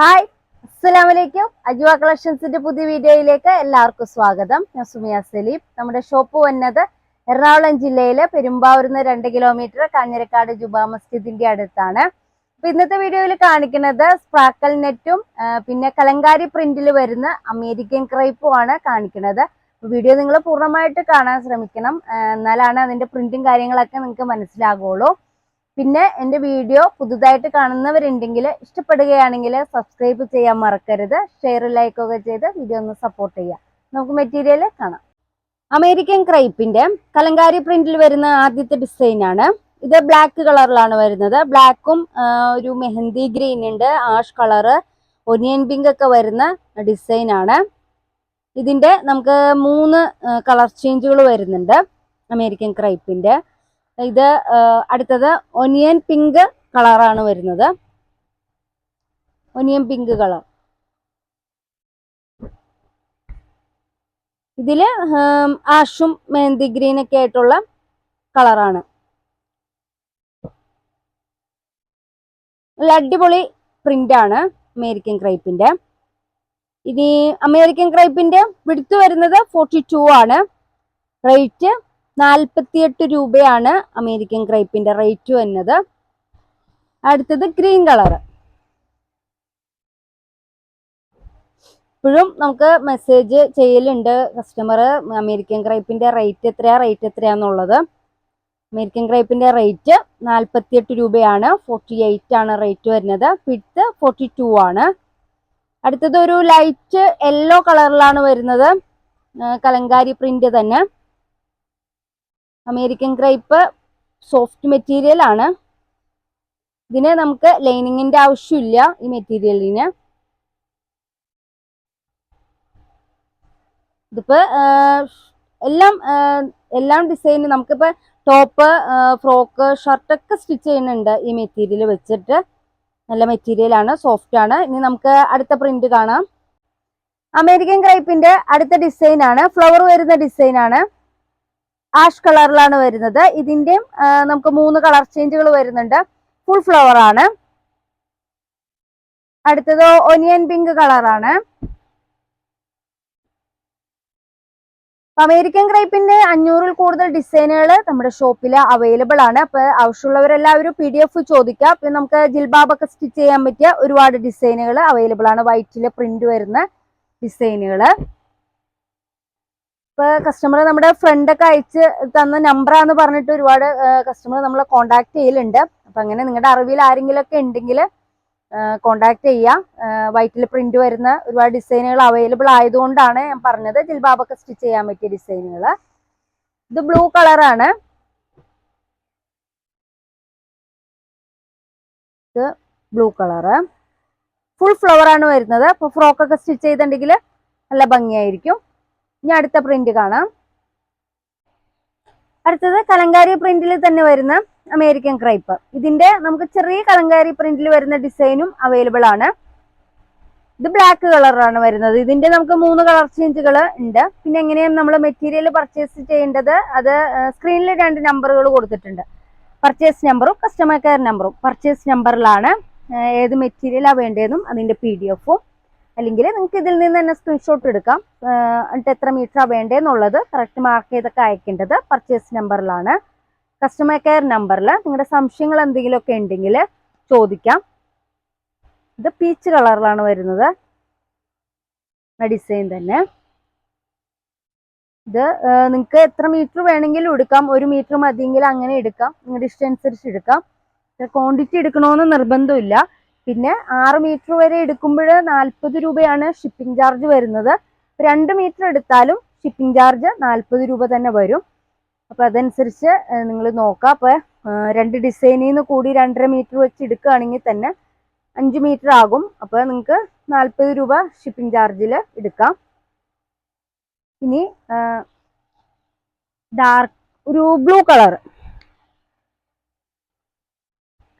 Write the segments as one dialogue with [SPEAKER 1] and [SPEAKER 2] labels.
[SPEAKER 1] Hi അസ്സലാമു അലൈക്കും അജുവ കളക്ഷൻസിന്റെ പുതിയ വീഡിയോയിലേക്ക് എല്ലാവർക്കും സ്വാഗതം. ഞാൻ സുമിയ സലീം. നമ്മുടെ ഷോപ്പ് വന്നത് എറണാകുളം ജില്ലയിലെ പെരുമ്പാവൂരിൽ നിന്ന് രണ്ട് കിലോമീറ്റർ കാഞ്ഞിരക്കാട് ജുബാ മസ്ജിദിന്റെ അടുത്താണ്. അപ്പൊ ഇന്നത്തെ വീഡിയോയിൽ കാണിക്കുന്നത് സ്പ്രാക്കൽ നെറ്റും പിന്നെ കലങ്കാരി പ്രിന്റിൽ വരുന്ന അമേരിക്കൻ ക്രൈപ്പും ആണ് കാണിക്കുന്നത്. വീഡിയോ നിങ്ങൾ പൂർണമായിട്ട് കാണാൻ ശ്രമിക്കണം. എന്നാലാണ് അതിന്റെ പ്രിന്റും കാര്യങ്ങളൊക്കെ നിങ്ങൾക്ക് മനസ്സിലാകുള്ളൂ. പിന്നെ എന്റെ വീഡിയോ പുതുതായിട്ട് കാണുന്നവരുണ്ടെങ്കിൽ ഇഷ്ടപ്പെടുകയാണെങ്കിൽ സബ്സ്ക്രൈബ് ചെയ്യാൻ മറക്കരുത്. ഷെയർ ലൈക്ക് ഒക്കെ ചെയ്ത് വീഡിയോ ഒന്ന് സപ്പോർട്ട് ചെയ്യാം നമുക്ക് മെറ്റീരിയൽ കാണാം. അമേരിക്കൻ ക്രൈപ്പിന്റെ കലങ്കാരി പ്രിന്റിൽ വരുന്ന ആദ്യത്തെ ഡിസൈനാണ് ഇത് ബ്ലാക്ക് കളറിലാണ് വരുന്നത്. ബ്ലാക്കും ഒരു മെഹന്തി ഗ്രീൻ ഉണ്ട്. ആഷ് കളറ് ഒനിയൻ പിങ്ക് ഒക്കെ വരുന്ന ഡിസൈനാണ് ആണ്. ഇതിന്റെ നമുക്ക് മൂന്ന് കളർ ചേഞ്ചുകൾ വരുന്നുണ്ട്. അമേരിക്കൻ ക്രൈപ്പിന്റെ ഇത് അടുത്തത് ഒനിയൻ പിങ്ക് കളറാണ് വരുന്നത്. Onion pink colour. ഇതിൽ ആഷും മെഹന്തി ഗ്രീൻ ഒക്കെ ആയിട്ടുള്ള കളറാണ്. നല്ല അടിപൊളി പ്രിന്റ് ആണ് അമേരിക്കൻ ക്രൈപ്പിന്റെ. ഇനി അമേരിക്കൻ ക്രൈപ്പിന്റെ വിടുത്ത് വരുന്നത് ഫോർട്ടി ആണ്. റേറ്റ് നാൽപ്പത്തിയെട്ട് രൂപയാണ് അമേരിക്കൻ ക്രൈപ്പിന്റെ റേറ്റ് വരുന്നത്. അടുത്തത് ഗ്രീൻ കളർ. ഇപ്പോഴും നമുക്ക് മെസ്സേജ് ചെയ്യലുണ്ട് കസ്റ്റമർ അമേരിക്കൻ ക്രൈപ്പിന്റെ റേറ്റ് എത്രയാ റേറ്റ് എത്രയാന്നുള്ളത്. അമേരിക്കൻ ക്രൈപ്പിന്റെ റേറ്റ് നാൽപ്പത്തിയെട്ട് രൂപയാണ് ഫോർട്ടി എയ്റ്റ് ആണ് റേറ്റ് വരുന്നത് പിടുത്ത് ഫോർട്ടി ടു ആണ്. അടുത്തത് ഒരു ലൈറ്റ് യെല്ലോ കളറിലാണ് വരുന്നത് കലങ്കാരി പ്രിന്റ് തന്നെ. അമേരിക്കൻ ക്രൈപ്പ് സോഫ്റ്റ് മെറ്റീരിയൽ ആണ്. ഇതിന് നമുക്ക് ലൈനിങ്ങിന്റെ ആവശ്യമില്ല ഈ മെറ്റീരിയലിന് ഇതിപ്പോ എല്ലാം എല്ലാം ഡിസൈൻ നമുക്കിപ്പോ ടോപ്പ് ഫ്രോക്ക് ഷർട്ട് ഒക്കെ സ്റ്റിച്ച് ചെയ്യുന്നുണ്ട് ഈ മെറ്റീരിയൽ വെച്ചിട്ട്. നല്ല മെറ്റീരിയൽ ആണ് സോഫ്റ്റ് ആണ്. ഇനി നമുക്ക് അടുത്ത പ്രിന്റ് കാണാം. അമേരിക്കൻ ക്രൈപ്പിന്റെ അടുത്ത ഡിസൈൻ ആണ്. ഫ്ലവർ വരുന്ന ഡിസൈൻ ആണ്. ആഷ് കളറിലാണ് വരുന്നത്. ഇതിന്റെയും നമുക്ക് മൂന്ന് കളർ ചേഞ്ചുകൾ വരുന്നുണ്ട്. ഫുൾ ഫ്ലവർ ആണ്. അടുത്തത് ഒനിയൻ പിങ്ക് കളറാണ് അമേരിക്കൻ ക്രൈപ്പിന്റെ അഞ്ഞൂറിൽ കൂടുതൽ ഡിസൈനുകൾ നമ്മുടെ ഷോപ്പിൽ അവൈലബിൾ ആണ്. അപ്പൊ ആവശ്യമുള്ളവരെല്ലാവരും പി ഡി എഫ് ചോദിക്കാം. പിന്നെ നമുക്ക് ജിൽബാബൊക്കെ സ്റ്റിച്ച് ചെയ്യാൻ പറ്റിയ ഒരുപാട് ഡിസൈനുകൾ അവൈലബിൾ ആണ്. വൈറ്റിൽ പ്രിന്റ് വരുന്ന ഡിസൈനുകൾ ഇപ്പൊ കസ്റ്റമർ നമ്മുടെ ഫ്രണ്ട് ഒക്കെ അയച്ച് തന്ന നമ്പറാന്ന് പറഞ്ഞിട്ട് ഒരുപാട് കസ്റ്റമർ നമ്മളെ കോണ്ടാക്ട് ചെയ്യലുണ്ട്. അപ്പൊ അങ്ങനെ നിങ്ങളുടെ അറിവിൽ ആരെങ്കിലും ഒക്കെ ഉണ്ടെങ്കിൽ കോണ്ടാക്ട് ചെയ്യാം. വൈറ്റിൽ പ്രിന്റ് വരുന്ന ഒരുപാട് ഡിസൈനുകൾ അവൈലബിൾ ആയതുകൊണ്ടാണ് ഞാൻ പറഞ്ഞത്. ജിൽബാബൊക്കെ സ്റ്റിച്ച് ചെയ്യാൻ പറ്റിയ ഡിസൈനുകൾ ഇത് ബ്ലൂ കളറാണ് ഇത് ബ്ലൂ കളറ് ഫുൾ ഫ്ലവർ ആണ് വരുന്നത്. അപ്പൊ ഫ്രോക്കൊക്കെ സ്റ്റിച്ച് ചെയ്തിട്ടുണ്ടെങ്കിൽ നല്ല ഭംഗിയായിരിക്കും. ഇനി അടുത്ത പ്രിന്റ് കാണാം. അടുത്തത് കലങ്കാരി പ്രിന്റിൽ തന്നെ വരുന്ന അമേരിക്കൻ ക്രൈപ്പ് ഇതിന്റെ നമുക്ക് ചെറിയ കലങ്കാരി പ്രിന്റിൽ വരുന്ന ഡിസൈനും അവൈലബിൾ ആണ്. ഇത് ബ്ലാക്ക് കളറാണ് വരുന്നത്. ഇതിന്റെ നമുക്ക് മൂന്ന് കളർ ചേഞ്ചുകൾ ഉണ്ട്. പിന്നെ എങ്ങനെയാണ് നമ്മൾ മെറ്റീരിയൽ പർച്ചേസ് ചെയ്യേണ്ടത്? അത് സ്ക്രീനിൽ രണ്ട് നമ്പറുകൾ കൊടുത്തിട്ടുണ്ട്. പർച്ചേസ് നമ്പറും കസ്റ്റമർ കെയർ നമ്പറും പർച്ചേസ് നമ്പറിലാണ് ഏത് മെറ്റീരിയലാണ് വേണ്ടതെന്നും അതിന്റെ പി ഡി എഫും അല്ലെങ്കിൽ നിങ്ങൾക്ക് ഇതിൽ നിന്ന് തന്നെ സ്ക്രീൻഷോട്ട് എടുക്കാം. എന്നിട്ട് എത്ര മീറ്ററാണ് വേണ്ടതെന്നുള്ളത് കറക്റ്റ് മാർക്ക് ചെയ്തൊക്കെ അയക്കേണ്ടത് പർച്ചേസ് നമ്പറിലാണ് കസ്റ്റമർ കെയർ നമ്പറിൽ നിങ്ങളുടെ സംശയങ്ങൾ എന്തെങ്കിലുമൊക്കെ ഉണ്ടെങ്കിൽ ചോദിക്കാം. ഇത് പീച്ച് കളറിലാണ് വരുന്നത്. ഡിസൈൻ തന്നെ. ഇത് നിങ്ങൾക്ക് എത്ര മീറ്റർ വേണമെങ്കിലും എടുക്കാം. ഒരു മീറ്റർ മതിയെങ്കിൽ അങ്ങനെ എടുക്കാം. നിങ്ങളുടെ ഇഷ്ടം അനുസരിച്ച് എടുക്കാം. ക്വാണ്ടിറ്റി എടുക്കണമെന്ന് നിർബന്ധമില്ല. പിന്നെ ആറ് മീറ്റർ വരെ എടുക്കുമ്പോൾ നാൽപ്പത് രൂപയാണ് ഷിപ്പിംഗ് ചാർജ് വരുന്നത്. രണ്ട് മീറ്റർ എടുത്താലും ഷിപ്പിംഗ് ചാർജ് നാൽപ്പത് രൂപ തന്നെ വരും. അപ്പൊ അതനുസരിച്ച് നിങ്ങൾ നോക്കുക അപ്പോൾ രണ്ട് ഡിസൈനിൽ നിന്ന് കൂടി രണ്ടര മീറ്റർ വെച്ച് എടുക്കുകയാണെങ്കിൽ തന്നെ അഞ്ച് മീറ്റർ ആകും. അപ്പോൾ നിങ്ങൾക്ക് നാൽപ്പത് രൂപ ഷിപ്പിംഗ് ചാർജിൽ എടുക്കാം. ഇനി ഡാർക്ക് ഒരു ബ്ലൂ കളർ.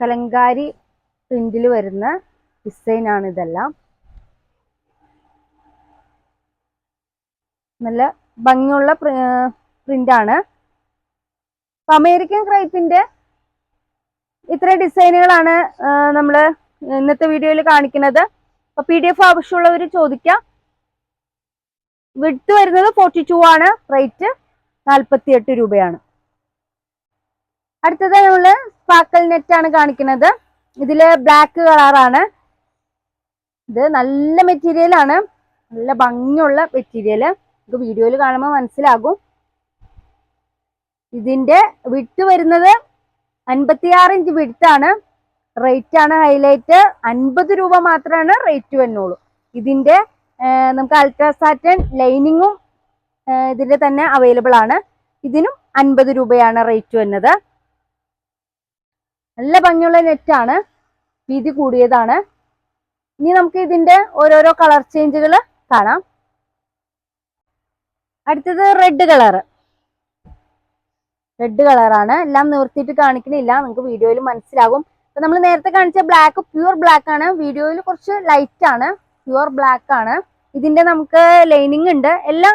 [SPEAKER 1] കലങ്കാരി പ്രിന്റിൽ വരുന്ന ഡിസൈൻ ആണ് ഇതെല്ലാം. നല്ല ഭംഗിയുള്ള പ്രിന്റ് ആണ്. അമേരിക്കൻ ക്രൈപ്പിന്റെ ഇത്ര ഡിസൈനുകളാണ് നമ്മൾ ഇന്നത്തെ വീഡിയോയിൽ കാണിക്കുന്നത്. അപ്പൊ പി ഡി എഫ് ആവശ്യമുള്ളവർ ചോദിക്കാം. വിട്ട് വരുന്നത് ഫോർട്ടി ടു ആണ് റേറ്റ് നാൽപ്പത്തി എട്ട് രൂപയാണ്. അടുത്തത് നമ്മൾ സ്പാക്കൽ നെറ്റ് ആണ് കാണിക്കുന്നത്. ഇതിൽ ബ്ലാക്ക് കളറാണ് ഇത് നല്ല മെറ്റീരിയൽ ആണ്. നല്ല ഭംഗിയുള്ള മെറ്റീരിയൽ നമുക്ക് വീഡിയോയിൽ കാണുമ്പോൾ മനസ്സിലാകും. ഇതിന്റെ വിട്ട് വരുന്നത് അൻപത്തിയാറ് ഇഞ്ച് വിട്ടാണ് റേറ്റ് ആണ് ഹൈലൈറ്റ് അൻപത് രൂപ മാത്രമാണ് റേറ്റ് വരുന്നുള്ളൂ. ഇതിന്റെ നമുക്ക് അൾട്രാസാറ്റൻ ലൈനിങ്ങും ഇതിന്റെ തന്നെ അവൈലബിൾ ആണ്. ഇതിനും അൻപത് രൂപയാണ് റേറ്റ് വരുന്നത്. നല്ല ഭംഗിയുള്ള നെറ്റാണ് വീതി കൂടിയതാണ്. ഇനി നമുക്ക് ഇതിന്റെ ഓരോരോ കളർ ചേഞ്ചുകൾ കാണാം. അടുത്തത് റെഡ് കളർ റെഡ് കളറാണ് എല്ലാം നിർത്തിയിട്ട് കാണിക്കണില്ല. നിങ്ങൾക്ക് വീഡിയോയിൽ മനസ്സിലാകും. ഇപ്പൊ നമ്മൾ നേരത്തെ കാണിച്ച ബ്ലാക്ക് പ്യുവർ ബ്ലാക്ക് ആണ്. വീഡിയോയിൽ കുറച്ച് ലൈറ്റ് ആണ്. പ്യുവർ ബ്ലാക്ക് ആണ്. ഇതിന്റെ നമുക്ക് ലൈനിങ് ഉണ്ട്. എല്ലാ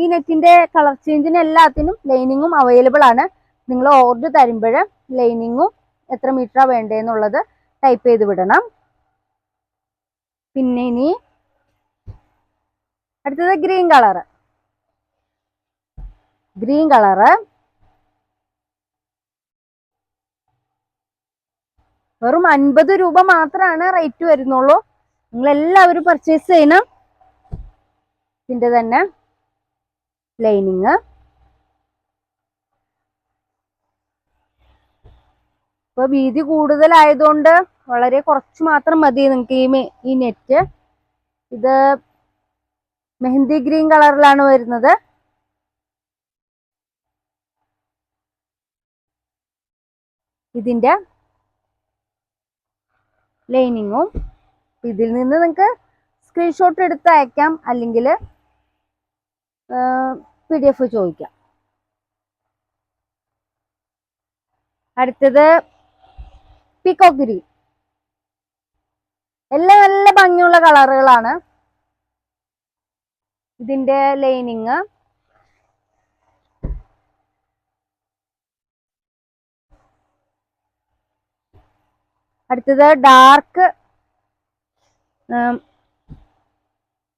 [SPEAKER 1] ഈ നെറ്റിന്റെ കളർ ചേഞ്ചിന് എല്ലാത്തിനും ലൈനിങ്ങും അവൈലബിൾ ആണ്. നിങ്ങൾ ഓർഡർ തരുമ്പോൾ ലൈനിങ്ങും എത്ര മീറ്ററാണ് വേണ്ടതെന്നുള്ളത് ടൈപ്പ് ചെയ്ത് വിടണം. പിന്നെ ഇനി അടുത്തത് ഗ്രീൻ കളർ ഗ്രീൻ കളറ് വെറും അൻപത് രൂപ മാത്രമാണ് റേറ്റ് വരുന്നുള്ളൂ. നിങ്ങൾ എല്ലാവരും പർച്ചേസ് ചെയ്യണം. ഇതിന്റെ തന്നെ ലൈനിങ് ഇപ്പൊ വീതി കൂടുതലായതുകൊണ്ട് വളരെ കുറച്ച് മാത്രം മതി നിങ്ങൾക്ക് ഈ ഈ നെറ്റ് ഇത് മെഹന്തി ഗ്രീൻ കളറിലാണ് വരുന്നത്. ഇതിന്റെ ലൈനിങ്ങും. ഇതിൽ നിന്ന് നിങ്ങൾക്ക് സ്ക്രീൻഷോട്ട് എടുത്ത് അയക്കാം അല്ലെങ്കിൽ പി ഡി എഫ് ചോദിക്കാം. അടുത്തത് പീക്കോ ഗ്രീൻ എല്ലാം നല്ല ഭംഗിയുള്ള കളറുകളാണ്. ഇതിന്റെ ലൈനിങ്. അടുത്തത് ഡാർക്ക്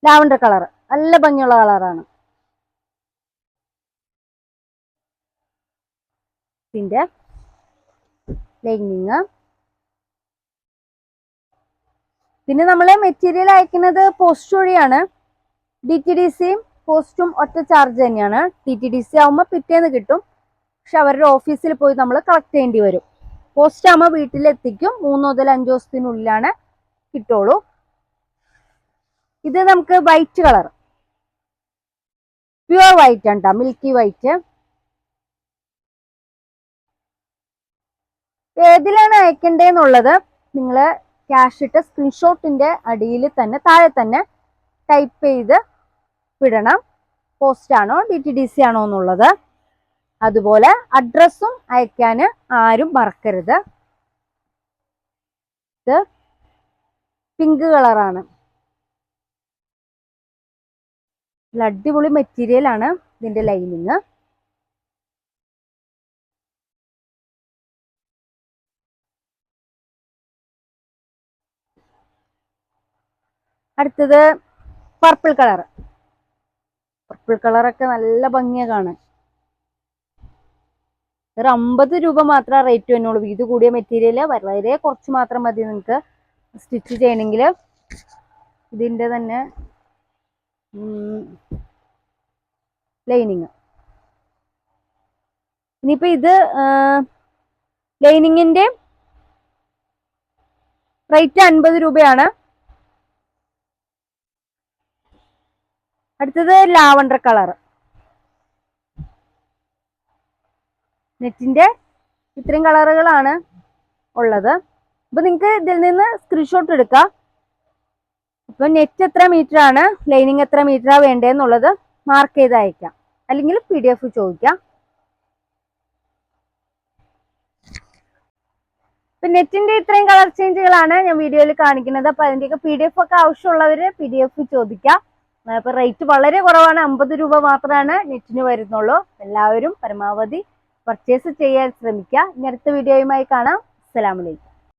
[SPEAKER 1] ലാവണ്ടർ കളർ നല്ല ഭംഗിയുള്ള കളറാണ്. ഇതിന്റെ ലൈനിങ്. പിന്നെ നമ്മൾ മെറ്റീരിയൽ അയക്കുന്നത് പോസ്റ്റ് വഴിയാണ് ഡി ടി ഡി സിയും പോസ്റ്റും ഒറ്റ ചാർജ് തന്നെയാണ്. ഡി ടി ഡി സി ആവുമ്പോൾ പിറ്റേന്ന് കിട്ടും. പക്ഷെ അവരുടെ ഓഫീസിൽ പോയി നമ്മൾ കളക്ട് ചെയ്യേണ്ടി വരും. പോസ്റ്റ് ആകുമ്പോൾ വീട്ടിലെത്തിക്കും. മൂന്ന് മുതൽ അഞ്ച് ദിവസത്തിനുള്ളിലാണ് കിട്ടുള്ളൂ. ഇത് നമുക്ക് വൈറ്റ് കളർ പ്യുവർ വൈറ്റ് ആണ് കേട്ടോ മിൽക്കി വൈറ്റ് ഏതിലാണ് അയക്കേണ്ടതെന്നുള്ളത് നിങ്ങൾ ക്യാഷ് ഇട്ട സ്ക്രീൻഷോട്ടിന്റെ അടിയിൽ തന്നെ താഴെ തന്നെ ടൈപ്പ് ചെയ്ത് വിടണം. പോസ്റ്റ് ആണോ ഡി ടി ഡി സി ആണോ എന്നുള്ളത്. അതുപോലെ അഡ്രസ്സും അയക്കാൻ ആരും മറക്കരുത്. ഇത് പിങ്ക് കളറാണ് അടിപൊളി മെറ്റീരിയൽ ആണ് ഇതിന്റെ ലൈനിങ് അടുത്തത് പർപ്പിൾ കളർ പർപ്പിൾ കളറൊക്കെ നല്ല ഭംഗിയാ കാണാൻ. ഒരു അമ്പത് രൂപ മാത്രമേ റേറ്റ് വരുന്നുള്ളൂ ഇത് കൂടിയ മെറ്റീരിയൽ വളരെ കുറച്ച് മാത്രം മതി നിങ്ങൾക്ക് സ്റ്റിച്ച് ചെയ്യണമെങ്കിൽ ഇതിന്റെ തന്നെ ലൈനിങ് ഇനിയിപ്പോൾ ഇത് ലൈനിങ്ങിന്റെ റേറ്റ് അൻപത് രൂപയാണ്. അടുത്തത് ലാവണ്ടർ കളർ നെറ്റിന്റെ ഇത്രയും കളറുകളാണ് ഉള്ളത്. അപ്പൊ നിങ്ങൾക്ക് ഇതിൽ നിന്ന് സ്ക്രീൻഷോട്ട് എടുക്കാം. അപ്പൊ നെറ്റ് എത്ര മീറ്റർ ആണ് ലൈനിങ് എത്ര മീറ്റർ മീറ്ററാ വേണ്ടതെന്നുള്ളത് മാർക്ക് ചെയ്ത് അയക്കാം. അല്ലെങ്കിൽ പി ഡി എഫ് ചോദിക്കാം. ഇപ്പൊ നെറ്റിന്റെ ഇത്രയും കളർ ചേഞ്ചുകളാണ് ഞാൻ വീഡിയോയിൽ കാണിക്കുന്നത്. അപ്പൊ അതിന്റെയൊക്കെ പി ഡി എഫ് ഒക്കെ ആവശ്യമുള്ളവര് പി ഡി എഫ് ചോദിക്കാം. അപ്പൊ റേറ്റ് വളരെ കുറവാണ്. അമ്പത് രൂപ മാത്രമാണ് നെറ്റിന് വരുന്നുള്ളൂ. എല്ലാവരും പരമാവധി പർച്ചേസ് ചെയ്യാൻ ശ്രമിക്കുക. ഇനി അടുത്ത വീഡിയോയുമായി കാണാം. അസ്സലാമലൈക്കും